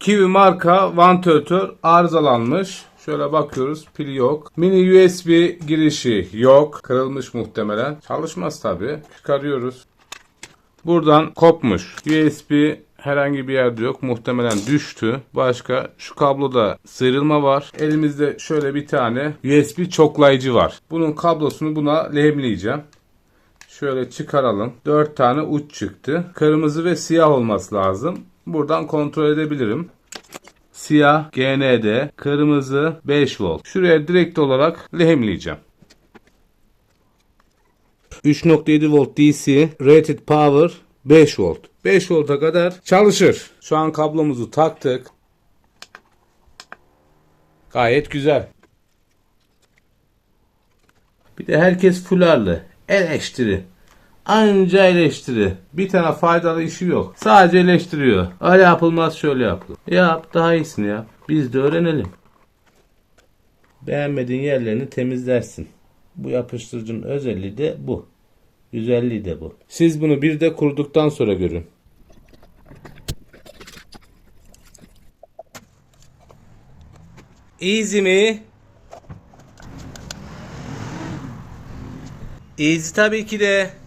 Kiwi marka vantilatör arızalanmış. Şöyle bakıyoruz pili yok. Mini USB girişi yok. Kırılmış muhtemelen. Çalışmaz tabi. Çıkarıyoruz. Buradan kopmuş. USB herhangi bir yerde yok. Muhtemelen düştü. Başka şu kabloda sıyrılma var. Elimizde şöyle bir tane USB çoklayıcı var. Bunun kablosunu buna lehimleyeceğim. Şöyle çıkaralım. 4 tane uç çıktı. Kırmızı ve siyah olması lazım. Buradan kontrol edebilirim. Siyah GND, kırmızı 5 volt. Şuraya direkt olarak lehimleyeceğim. 3.7 volt DC rated power 5 volt. 5 volta kadar çalışır. Şu an kablomuzu taktık. Gayet güzel. Bir de herkes fularlı. Eleştiri. Anca eleştiri. Bir tane faydalı işi yok. Sadece eleştiriyor. Öyle yapılmaz şöyle yapılır. Yap daha iyisini yap. Biz de öğrenelim. Beğenmediğin yerlerini temizlersin. Bu yapıştırıcının özelliği de bu. Güzelliği de bu. Siz bunu bir de kuruduktan sonra görün. Easy mi? Easy tabii ki de.